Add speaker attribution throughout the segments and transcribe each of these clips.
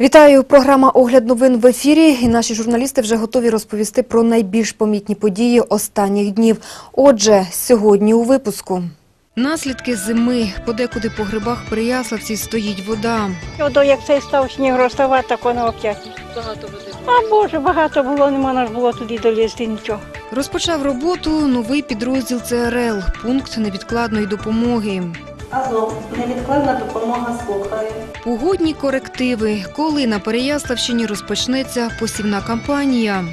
Speaker 1: Вітаю! Програма Огляд новин в ефірі. І наші журналісти вже готові розповісти про найбільш помітні події останніх днів. Отже, сьогодні у випуску. Наслідки зими. Подекуди по грибах Переяславці стоїть вода.
Speaker 2: Ото як цей став сніг розставати, так воно опять.
Speaker 3: Багато води.
Speaker 2: А Боже, багато було, не можна ж було туди долізти нічого.
Speaker 1: Розпочав роботу новий підрозділ ЦРЛ – пункт невідкладної допомоги.
Speaker 4: Азов, невідкладна допомога слухає.
Speaker 1: Погодні корективи. Коли на Переяславщині розпочнеться посівна кампанія?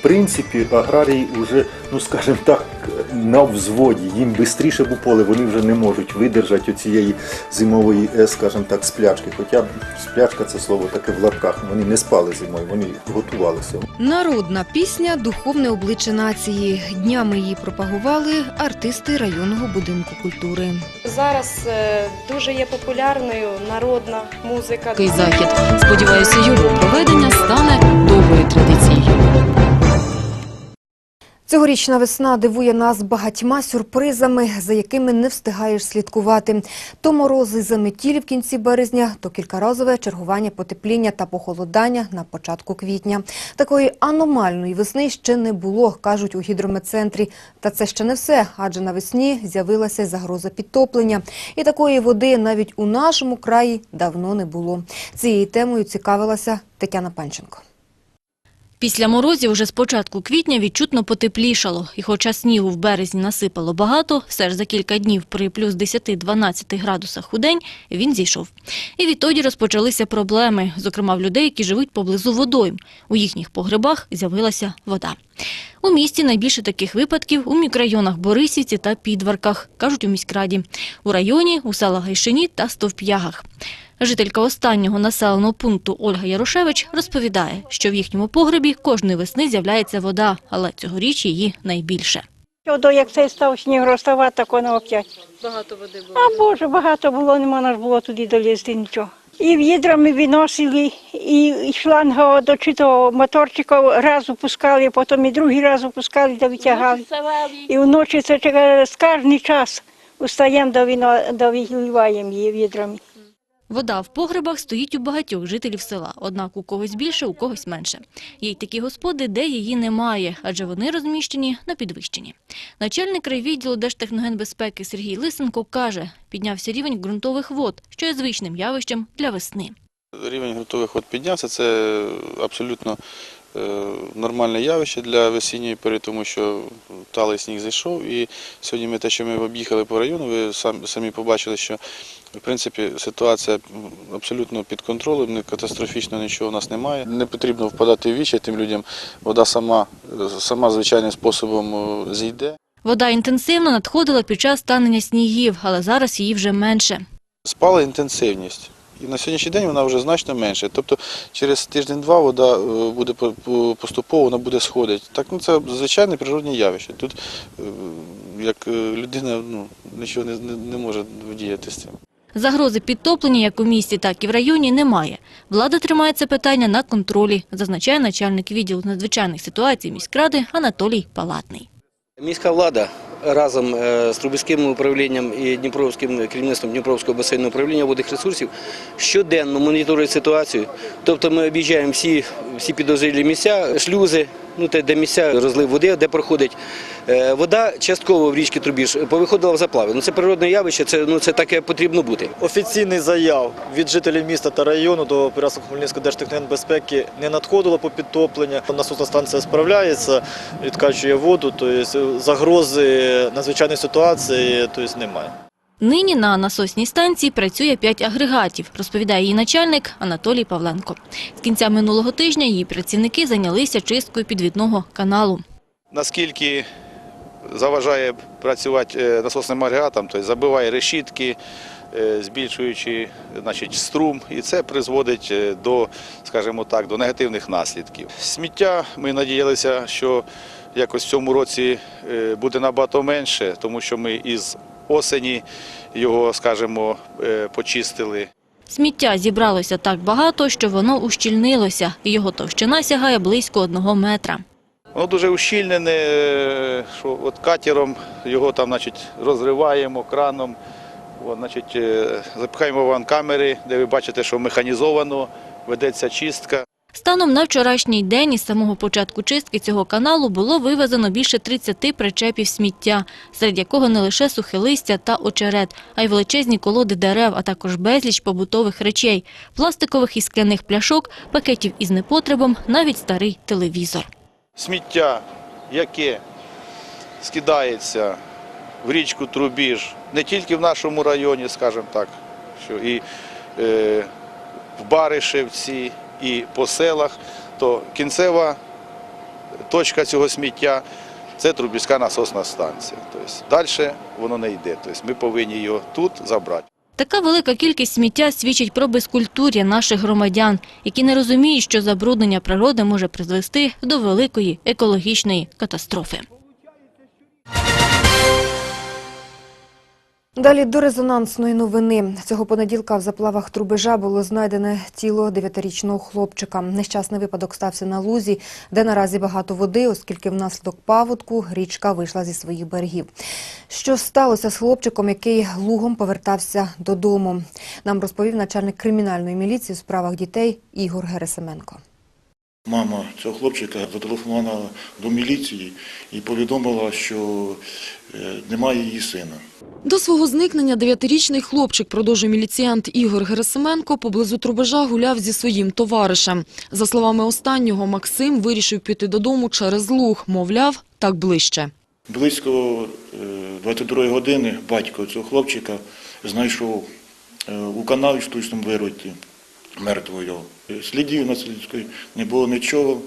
Speaker 5: В принципі, аграрії вже, ну скажімо так, на взводі. Їм швидше б у поле, вони вже не можуть видержати оцієї зимової, е, скажімо так, сплячки. Хоча сплячка це слово таке в лапках. Вони не спали зимою, вони готувалися.
Speaker 1: Народна пісня Духовне обличчя нації. Днями її пропагували артисти районного будинку культури.
Speaker 3: Зараз е, дуже є популярною народна музика.
Speaker 6: Такий захід. Сподіваюся, його проведення стане
Speaker 1: Цьогорічна весна дивує нас багатьма сюрпризами, за якими не встигаєш слідкувати. То морози заметілі в кінці березня, то кількаразове чергування потепління та похолодання на початку квітня. Такої аномальної весни ще не було, кажуть у гідрометцентрі. Та це ще не все, адже навесні з'явилася загроза підтоплення. І такої води навіть у нашому краї давно не було. Цією темою цікавилася Тетяна Панченко.
Speaker 6: Після морозів уже з початку квітня відчутно потеплішало. І хоча снігу в березні насипало багато, все ж за кілька днів при плюс 10-12 градусах у день він зійшов. І відтоді розпочалися проблеми, зокрема в людей, які живуть поблизу водойм. У їхніх погребах з'явилася вода. У місті найбільше таких випадків у мікрорайонах Борисівці та Підварках, кажуть у міськраді. У районі, у селах Гайшині та Стовп'ягах. Жителька останнього населеного пункту Ольга Ярошевич розповідає, що в їхньому погребі кожної весни з'являється вода, але цьогоріч її найбільше.
Speaker 2: Ото як цей став сніг розставати, так воно опять.
Speaker 3: Багато води було.
Speaker 2: А Боже, багато було, не можна ж було туди долізти нічого. І відрами виносили, і шланга до чи то моторчика раз опускали, потім і другий раз опускали та витягали. І вночі це через кожен час устаємо до до виливаємо її відрами.
Speaker 6: Вода в погребах стоїть у багатьох жителів села, однак у когось більше, у когось менше. Є й такі господи, де її немає, адже вони розміщені на підвищенні. Начальник райвідділу Держтехногенбезпеки Сергій Лисенко каже, піднявся рівень ґрунтових вод, що є звичним явищем для весни.
Speaker 7: Рівень ґрунтових вод піднявся. Це абсолютно е, нормальне явище для весінньої пори, тому що талий сніг зайшов. І сьогодні ми те, що ми об'їхали по району, ви сам- самі побачили, що в принципі ситуація абсолютно під контролем, катастрофічно нічого у нас немає. Не потрібно впадати в вічі тим людям. Вода сама, сама звичайним способом е, зійде.
Speaker 6: Вода інтенсивно надходила під час танення снігів, але зараз її вже менше.
Speaker 7: Спала інтенсивність. І на сьогоднішній день вона вже значно менше. Тобто через тиждень-два вода е, буде по- по- поступово вона буде сходити. Так, ну це звичайне природне явище. Тут е, як людина ну, нічого не, не, не може вдіяти з цим.
Speaker 6: Загрози підтоплення як у місті, так і в районі немає. Влада тримає це питання на контролі, зазначає начальник відділу з надзвичайних ситуацій міськради Анатолій Палатний.
Speaker 8: Міська влада разом е, з Трубецьким управлінням і Дніпровським керівництвом Дніпровського басейного управління водних ресурсів щоденно моніторують ситуацію. Тобто ми об'їжджаємо всі, всі підозрілі місця, шлюзи, ну те, де місця розлив води, де проходить вода, частково в річці Трубіж повиходила в заплави. Ну це природне явище, це ну це таке потрібно бути.
Speaker 9: Офіційних заяв від жителів міста та району до Пірасу Хмельницької Держтехногенбезпеки не надходило по підтопленню. Насосна станція справляється, відкачує воду, тобто загрози надзвичайної ситуації тобто, немає.
Speaker 6: Нині на насосній станції працює п'ять агрегатів, розповідає її начальник Анатолій Павленко. З кінця минулого тижня її працівники зайнялися чисткою підвідного каналу.
Speaker 7: Наскільки заважає працювати е, насосним агрегатом, тобто забиває решітки, е, збільшуючи значить, струм, і це призводить е, до, скажімо так, до негативних наслідків. Сміття ми надіялися, що якось в цьому році буде набагато менше, тому що ми із осені його, скажімо, почистили.
Speaker 6: Сміття зібралося так багато, що воно ущільнилося, і його товщина сягає близько одного метра.
Speaker 7: Воно дуже ущільнене, е, що от катером його там, значить, розриваємо краном, От, значить, е, запихаємо вам камери, де ви бачите, що механізовано, ведеться чистка.
Speaker 6: Станом на вчорашній день із самого початку чистки цього каналу було вивезено більше 30 причепів сміття, серед якого не лише сухе листя та очерет, а й величезні колоди дерев, а також безліч побутових речей, пластикових і скляних пляшок, пакетів із непотребом, навіть старий телевізор.
Speaker 7: Сміття, яке скидається в річку Трубіж, не тільки в нашому районі, скажімо так, що і е, в Баришевці, і по селах, то кінцева точка цього сміття це Трубізька насосна станція. Тобто далі воно не йде. Тобто ми повинні його тут забрати.
Speaker 6: Така велика кількість сміття свідчить про безкультур'я наших громадян, які не розуміють, що забруднення природи може призвести до великої екологічної катастрофи.
Speaker 1: Далі до резонансної новини. Цього понеділка в заплавах Трубежа було знайдене тіло дев'ятирічного хлопчика. Нещасний випадок стався на лузі, де наразі багато води, оскільки внаслідок паводку річка вийшла зі своїх берегів. Що сталося з хлопчиком, який лугом повертався додому? Нам розповів начальник кримінальної міліції у справах дітей Ігор Герасименко.
Speaker 10: Мама цього хлопчика зателефонувала до міліції і повідомила, що е, немає її сина.
Speaker 11: До свого зникнення дев'ятирічний хлопчик, продовжує міліціянт Ігор Герасименко, поблизу Трубежа гуляв зі своїм товаришем. За словами останнього, Максим вирішив піти додому через луг, мовляв, так ближче.
Speaker 10: Близько е, 22 години батько цього хлопчика знайшов е, у канаві штучному вироті мертвого його. Слідів на не було нічого.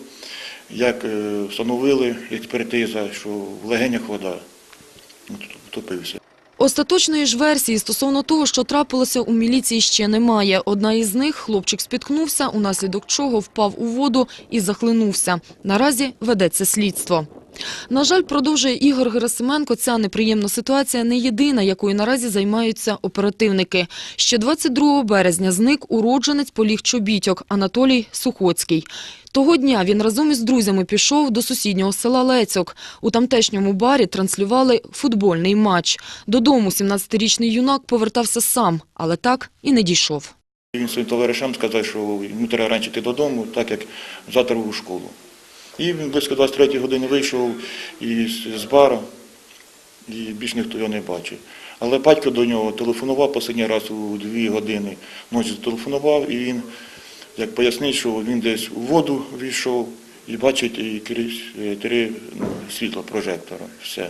Speaker 10: Як е, встановили експертиза, що в легенях вода втопився.
Speaker 11: Остаточної ж версії стосовно того, що трапилося у міліції, ще немає. Одна із них – хлопчик спіткнувся, унаслідок чого впав у воду і захлинувся. Наразі ведеться слідство. На жаль, продовжує Ігор Герасименко, ця неприємна ситуація не єдина, якою наразі займаються оперативники. Ще 22 березня зник уродженець поліг Чобітьок Анатолій Сухоцький. Того дня він разом із друзями пішов до сусіднього села Лецьок. У тамтешньому барі транслювали футбольний матч. Додому 17-річний юнак повертався сам, але так і не дійшов.
Speaker 10: Він своїм товаришам сказав, що йому треба раніше йти додому, так як завтра у школу. І він близько 23 години вийшов із, з бара, і більш ніхто його не бачив. Але батько до нього телефонував останній раз у 2 години. Ночі зателефонував, і він, як пояснив, що він десь у воду війшов і бачить і крізь е, три ну, світла прожектора. Все.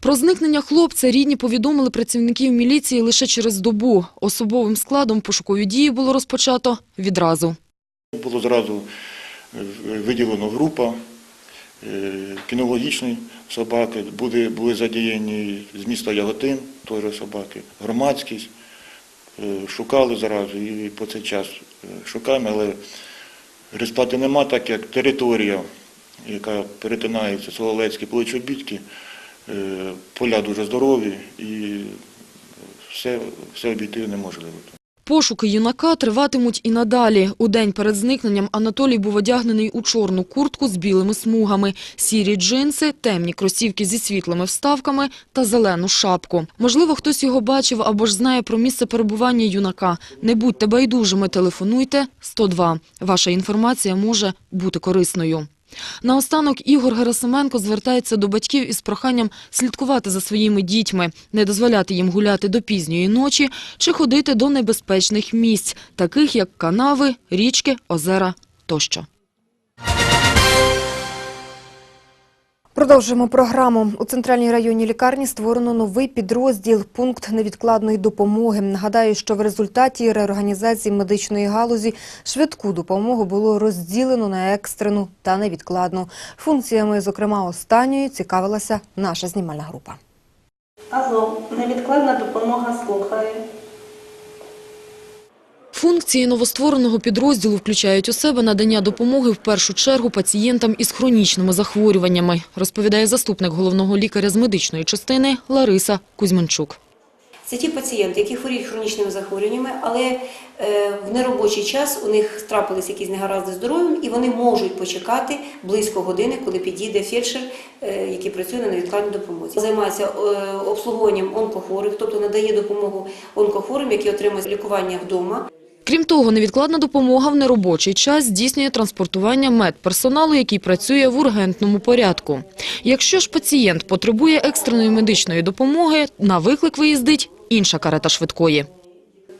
Speaker 11: Про зникнення хлопця рідні повідомили працівників міліції лише через добу. Особовим складом пошукові дії було розпочато відразу.
Speaker 10: Було зразу виділено група е, кінологічної собаки, були, були задіяні з міста Яготин, теж собаки, громадськість. Е, Шукали зразу і по цей час е, шукаємо, але результату нема, так як територія, яка перетинається Соловецькі, Плечобітки, поля дуже здорові і все, все обійти неможливо.
Speaker 11: Пошуки юнака триватимуть і надалі. У день перед зникненням Анатолій був одягнений у чорну куртку з білими смугами, сірі джинси, темні кросівки зі світлими вставками та зелену шапку. Можливо, хтось його бачив або ж знає про місце перебування юнака. Не будьте байдужими, телефонуйте 102. Ваша інформація може бути корисною. Наостанок Ігор Герасименко звертається до батьків із проханням слідкувати за своїми дітьми, не дозволяти їм гуляти до пізньої ночі чи ходити до небезпечних місць, таких як канави, річки, озера тощо.
Speaker 1: Продовжуємо програму. У центральній районній лікарні створено новий підрозділ «Пункт невідкладної допомоги». Нагадаю, що в результаті реорганізації медичної галузі швидку допомогу було розділено на екстрену та невідкладну. Функціями, зокрема, останньої цікавилася наша знімальна група.
Speaker 4: Азов, невідкладна допомога слухаю.
Speaker 11: Функції новоствореного підрозділу включають у себе надання допомоги в першу чергу пацієнтам із хронічними захворюваннями, розповідає заступник головного лікаря з медичної частини Лариса Кузьменчук.
Speaker 12: Це ті пацієнти, які хворіють хронічними захворюваннями, але е, в неробочий час у них трапились якісь негаразди здоров'ям, і вони можуть почекати близько години, коли підійде фельдшер, е, який працює на невідкладній допомозі. Займається е, обслуговуванням онкохворих, тобто надає допомогу онкохворим, які отримують лікування вдома.
Speaker 11: Крім того, невідкладна допомога в неробочий час здійснює транспортування медперсоналу, який працює в ургентному порядку. Якщо ж пацієнт потребує екстреної медичної допомоги, на виклик виїздить інша карета швидкої.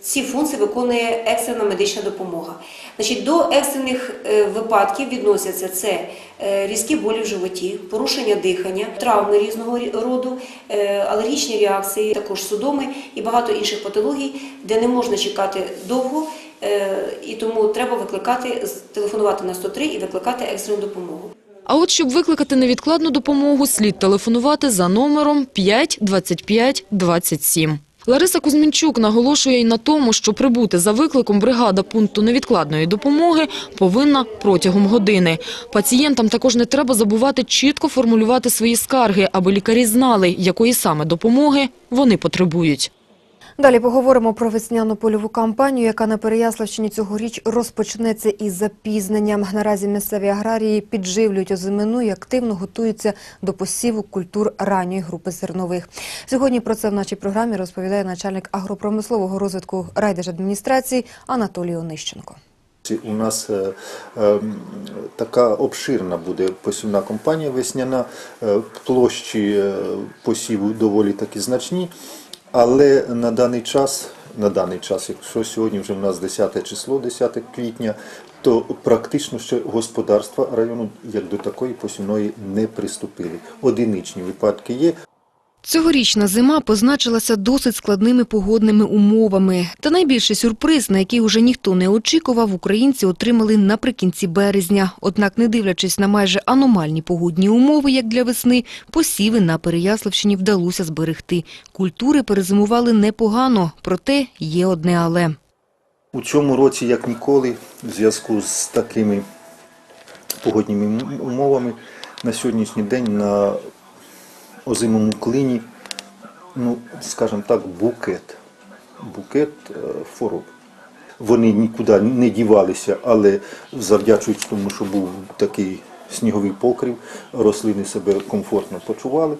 Speaker 12: Ці функції виконує екстрена медична допомога. Значить, до екстрених е, випадків відносяться це е, різкі болі в животі, порушення дихання, травми різного рі- роду, е, алергічні реакції, також судоми і багато інших патологій, де не можна чекати довго, і тому треба викликати, телефонувати на 103 і викликати екстрену допомогу.
Speaker 11: А от щоб викликати невідкладну допомогу, слід телефонувати за номером 5 25 27. Лариса Кузьмінчук наголошує й на тому, що прибути за викликом бригада пункту невідкладної допомоги повинна протягом години. Пацієнтам також не треба забувати чітко формулювати свої скарги, аби лікарі знали, якої саме допомоги вони потребують.
Speaker 1: Далі поговоримо про весняну польову кампанію, яка на Переяславщині цьогоріч розпочнеться із запізненням. Наразі місцеві аграрії підживлюють озимину і активно готуються до посіву культур ранньої групи зернових. Сьогодні про це в нашій програмі розповідає начальник агропромислового розвитку райдержадміністрації Анатолій Онищенко.
Speaker 5: У нас е, е, така обширна буде посівна компанія весняна, е, площі е, посіву доволі таки значні, але на даний час, на даний час, якщо сьогодні вже в нас 10 число, 10 квітня, то практично ще господарства району як до такої посівної не приступили. Одиничні випадки є,
Speaker 1: Цьогорічна зима позначилася досить складними погодними умовами. Та найбільший сюрприз, на який уже ніхто не очікував, українці отримали наприкінці березня. Однак, не дивлячись на майже аномальні погодні умови, як для весни, посіви на Переяславщині вдалося зберегти. Культури перезимували непогано, проте є одне але.
Speaker 5: У цьому році, як ніколи, в зв'язку з такими погодніми умовами, на сьогоднішній день на озимому клині, ну, скажімо так, букет, букет е, хвороб. Вони нікуди не дівалися, але завдячуючи тому, що був такий сніговий покрив, рослини себе комфортно почували,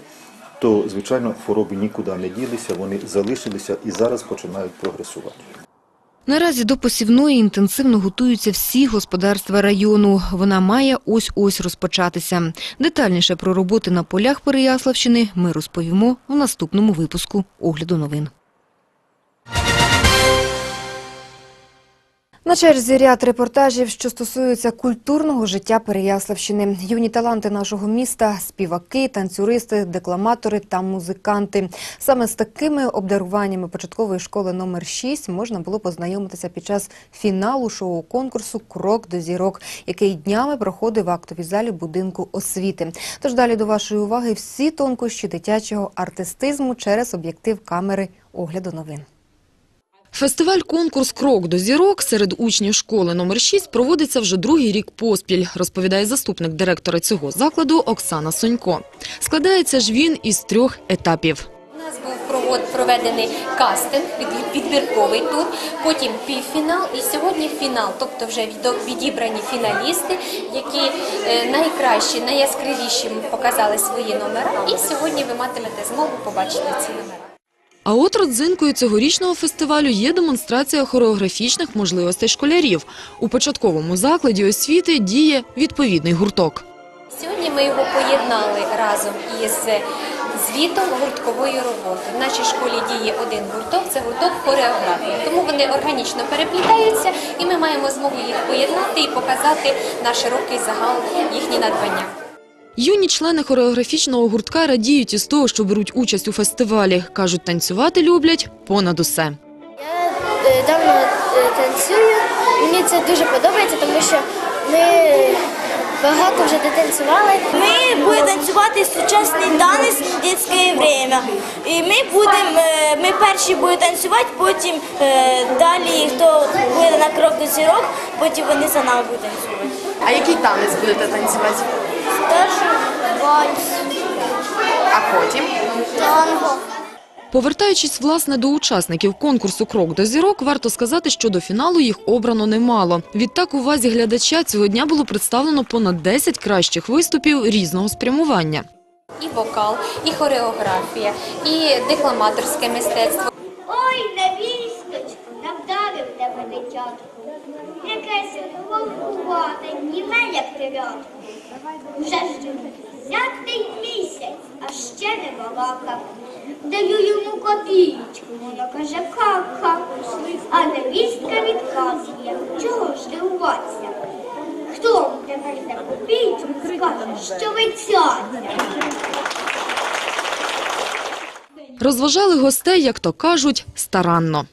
Speaker 5: то, звичайно, хвороби нікуди не ділися, вони залишилися і зараз починають прогресувати.
Speaker 1: Наразі до посівної інтенсивно готуються всі господарства району. Вона має ось-ось розпочатися. Детальніше про роботи на полях Переяславщини ми розповімо в наступному випуску огляду новин. На черзі ряд репортажів, що стосуються культурного життя Переяславщини. Юні таланти нашого міста – співаки, танцюристи, декламатори та музиканти. Саме з такими обдаруваннями початкової школи номер 6 можна було познайомитися під час фіналу шоу-конкурсу «Крок до зірок», який днями проходив в актовій залі будинку освіти. Тож далі до вашої уваги всі тонкощі дитячого артистизму через об'єктив камери огляду новин.
Speaker 11: Фестиваль-конкурс «Крок до зірок» серед учнів школи номер 6 проводиться вже другий рік поспіль, розповідає заступник директора цього закладу Оксана Сонько. Складається ж він із трьох етапів.
Speaker 13: У нас був проведений кастинг, підбірковий тур, потім півфінал і сьогодні фінал. Тобто вже відібрані фіналісти, які е, найкращі, найяскравіші показали свої номера. І сьогодні ви матимете змогу побачити ці номера.
Speaker 11: А от родзинкою цьогорічного фестивалю є демонстрація хореографічних можливостей школярів. У початковому закладі освіти діє відповідний гурток.
Speaker 13: Сьогодні ми його поєднали разом із звітом гурткової роботи. В нашій школі діє один гурток, це гурток хореографії. Тому вони органічно переплітаються, і ми маємо змогу їх поєднати і показати на широкий загал їхні надбання.
Speaker 11: Юні члени хореографічного гуртка радіють із того, що беруть участь у фестивалі. Кажуть, танцювати люблять понад усе.
Speaker 14: Е, давно е, танцюю. Мені це дуже подобається, тому що ми багато вже танцювали.
Speaker 15: Ми будемо танцювати сучасний танець дитяче время. І ми будемо, е, ми перші будемо танцювати, потім далі хто буде на крок до зірок, потім вони за нами будуть танцювати.
Speaker 16: А який танець будете танцювати? А потім?
Speaker 14: танго.
Speaker 11: Повертаючись, власне, до учасників конкурсу «Крок до зірок», варто сказати, що до фіналу їх обрано немало. Відтак, увазі глядача цього дня було представлено понад 10 кращих виступів різного спрямування.
Speaker 13: І вокал, і хореографія, і декламаторське мистецтво.
Speaker 14: Ой, невісточку, дитятку. Якесь головкувате, німе, як телятку. Вже ж взятий місяць, а ще не балакав. Даю йому копійку, воно каже кака. А невістка відказує, чого ж дивуватися? Хто тепер за копійку скаже, що ви?
Speaker 11: Розважали гостей, як то кажуть, старанно.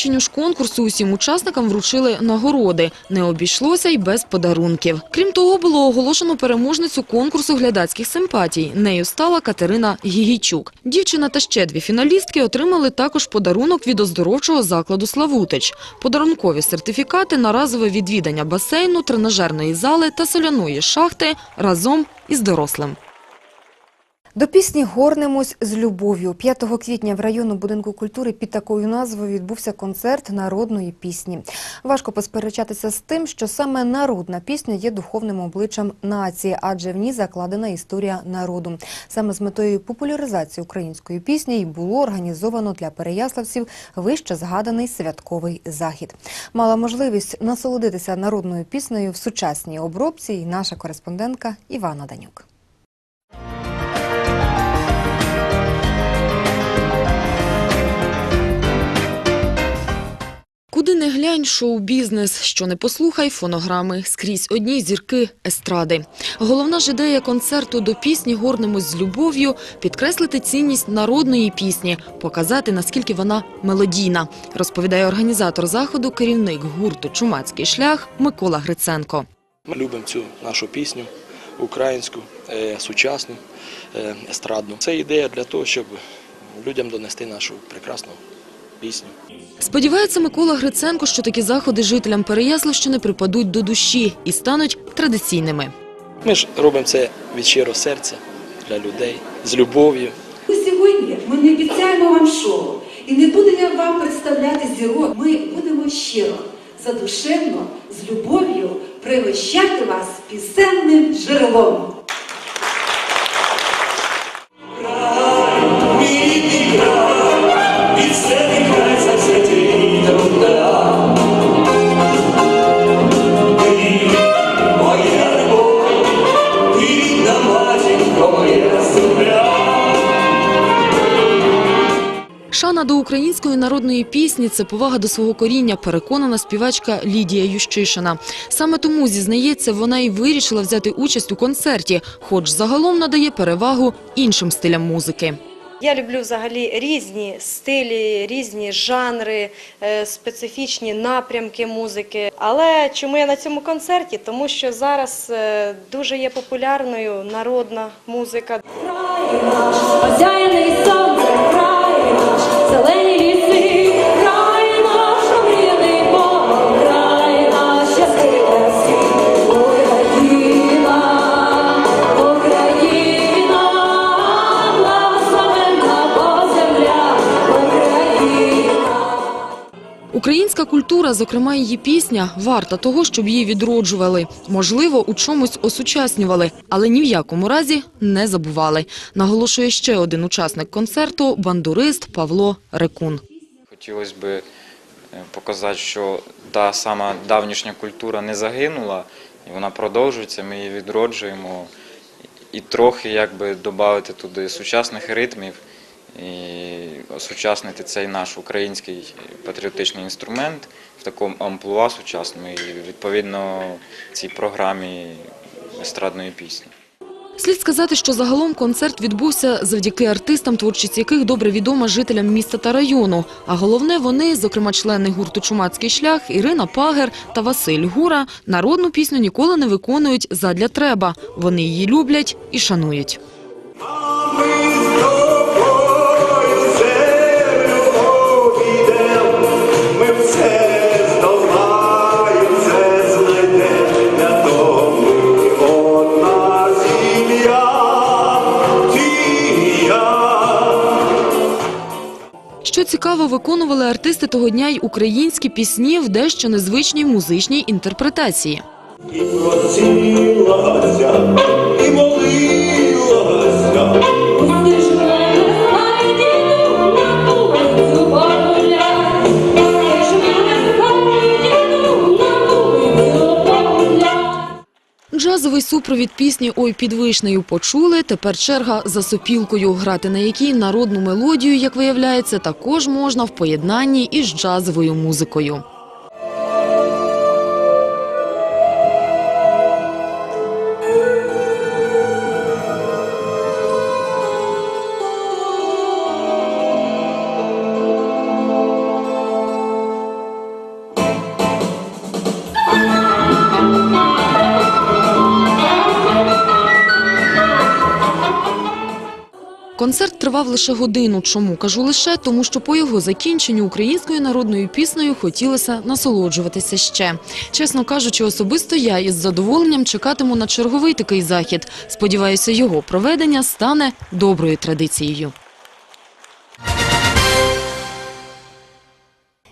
Speaker 11: Закінченню ж конкурсу усім учасникам вручили нагороди. Не обійшлося й без подарунків. Крім того, було оголошено переможницю конкурсу глядацьких симпатій. Нею стала Катерина Гігійчук. Дівчина та ще дві фіналістки отримали також подарунок від оздоровчого закладу «Славутич». Подарункові сертифікати на разове відвідання басейну, тренажерної зали та соляної шахти разом із дорослим.
Speaker 1: До пісні «Горнемось з любов'ю». 5 квітня в районному будинку культури під такою назвою відбувся концерт народної пісні. Важко посперечатися з тим, що саме народна пісня є духовним обличчям нації, адже в ній закладена історія народу. Саме з метою популяризації української пісні й було організовано для переяславців вище згаданий святковий захід. Мала можливість насолодитися народною піснею в сучасній обробці і наша кореспондентка Івана Данюк.
Speaker 11: Куди не глянь, шоу-бізнес, що не послухай, фонограми, скрізь одні зірки естради. Головна ж ідея концерту до пісні «Горнемось з любов'ю» – підкреслити цінність народної пісні, показати, наскільки вона мелодійна, розповідає організатор заходу, керівник гурту «Чумацький шлях» Микола Гриценко.
Speaker 17: Ми любимо цю нашу пісню, українську, е, сучасну, е, естрадну. Це ідея для того, щоб людям донести нашу прекрасну пісню.
Speaker 11: Сподівається Микола Гриценко, що такі заходи жителям Переяславщини припадуть до душі і стануть традиційними.
Speaker 17: Ми ж робимо це від щирого серця для людей, з любов'ю.
Speaker 18: Сьогодні ми не обіцяємо вам шоу і не будемо вам представляти зірок. Ми будемо щиро, задушевно, з любов'ю пригощати вас пісенним джерелом.
Speaker 11: Шана до української народної пісні – це повага до свого коріння, переконана співачка Лідія Ющишина. Саме тому, зізнається, вона і вирішила взяти участь у концерті, хоч загалом надає перевагу іншим стилям музики.
Speaker 3: Я люблю взагалі різні стилі, різні жанри, е, специфічні напрямки музики. Але чому я на цьому концерті? Тому що зараз е, дуже є популярною народна музика.
Speaker 18: Сонце, край наш, зелені
Speaker 11: Українська зокрема її пісня, варта того, щоб її відроджували. Можливо, у чомусь осучаснювали, але ні в якому разі не забували. Наголошує ще один учасник концерту – бандурист Павло Рекун.
Speaker 19: Хотілося б е, показати, що та сама давнішня культура не загинула, вона продовжується, ми її відроджуємо. І трохи якби додати туди сучасних ритмів і осучаснити цей наш український патріотичний інструмент в такому амплуа сучасному. І відповідно цій програмі естрадної пісні.
Speaker 11: Слід сказати, що загалом концерт відбувся завдяки артистам, творчість яких добре відома жителям міста та району. А головне, вони, зокрема члени гурту «Чумацький шлях» Ірина Пагер та Василь Гура, народну пісню ніколи не виконують задля треба. Вони її люблять і шанують. Що цікаво, виконували артисти того дня й українські пісні в дещо незвичній музичній інтерпретації.
Speaker 20: І
Speaker 11: Джазовий супровід пісні «Ой під вишнею» почули, тепер черга за сопілкою, грати на якій народну мелодію, як виявляється, також можна в поєднанні із джазовою музикою. Концерт тривав лише годину. Чому кажу лише? Тому що по його закінченню українською народною піснею хотілося насолоджуватися ще. Чесно кажучи, особисто я із задоволенням чекатиму на черговий такий захід. Сподіваюся, його проведення стане доброю традицією.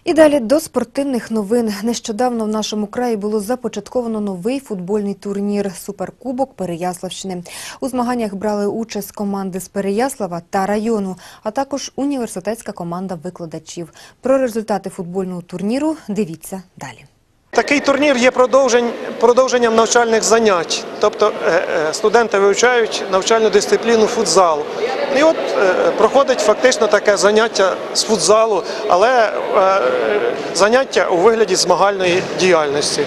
Speaker 1: І далі до спортивних новин. Нещодавно в нашому краї було започатковано новий футбольний турнір Суперкубок Переяславщини. У змаганнях брали участь команди з Переяслава та району, а також університетська команда викладачів. Про результати футбольного турніру дивіться далі.
Speaker 21: Такий турнір є продовженням навчальних занять. Тобто е, е, студенти вивчають навчальну дисципліну футзал. І от е, проходить фактично таке заняття з футзалу, але заняття у вигляді змагальної діяльності.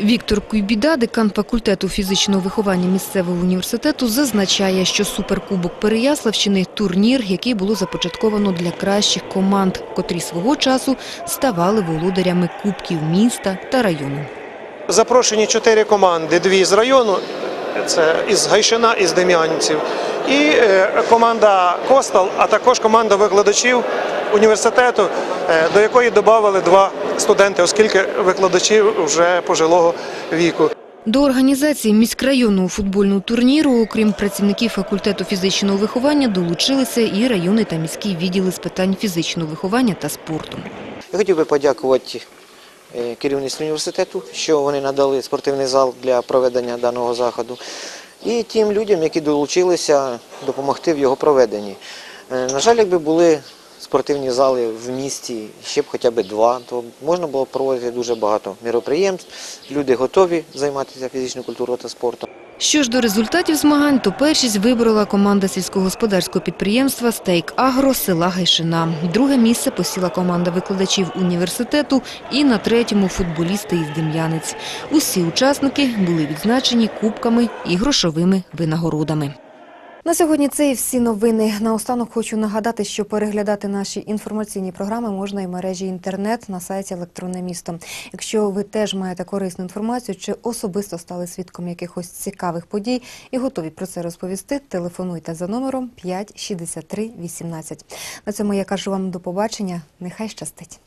Speaker 1: Віктор Куйбіда, декан факультету фізичного виховання місцевого університету, зазначає, що Суперкубок Переяславщини – турнір, який було започатковано для кращих команд, котрі свого часу ставали володарями кубків міста та району.
Speaker 21: Запрошені чотири команди, дві з району, це із Гайшина, із Дем'янців, і е, команда Костал, а також команда викладачів університету, е, до якої додали два студенти, оскільки викладачі вже пожилого віку.
Speaker 1: До організації міськрайонного футбольного турніру, окрім працівників факультету фізичного виховання, долучилися і районний та міський відділи з питань фізичного виховання та спорту.
Speaker 22: Я хотів би подякувати керівництву університету, що вони надали спортивний зал для проведення даного заходу, і тим людям, які долучилися допомогти в його проведенні. Е, На жаль, якби були спортивні зали в місті ще б хоча б два, то можна було проводити дуже багато міроприємств. Люди готові займатися фізичною культурою та спортом.
Speaker 1: Що ж до результатів змагань, то першість виборола команда сільськогосподарського підприємства «Стейк Агро» села Гайшина. Друге місце посіла команда викладачів університету і на третьому – футболісти із Дем'янець. Усі учасники були відзначені кубками і грошовими винагородами. На сьогодні це і всі новини. Наостанок хочу нагадати, що переглядати наші інформаційні програми можна і в мережі інтернет на сайті Електронне місто. Якщо ви теж маєте корисну інформацію чи особисто стали свідком якихось цікавих подій і готові про це розповісти, телефонуйте за номером 5 63 18. На цьому я кажу вам до побачення. Нехай щастить.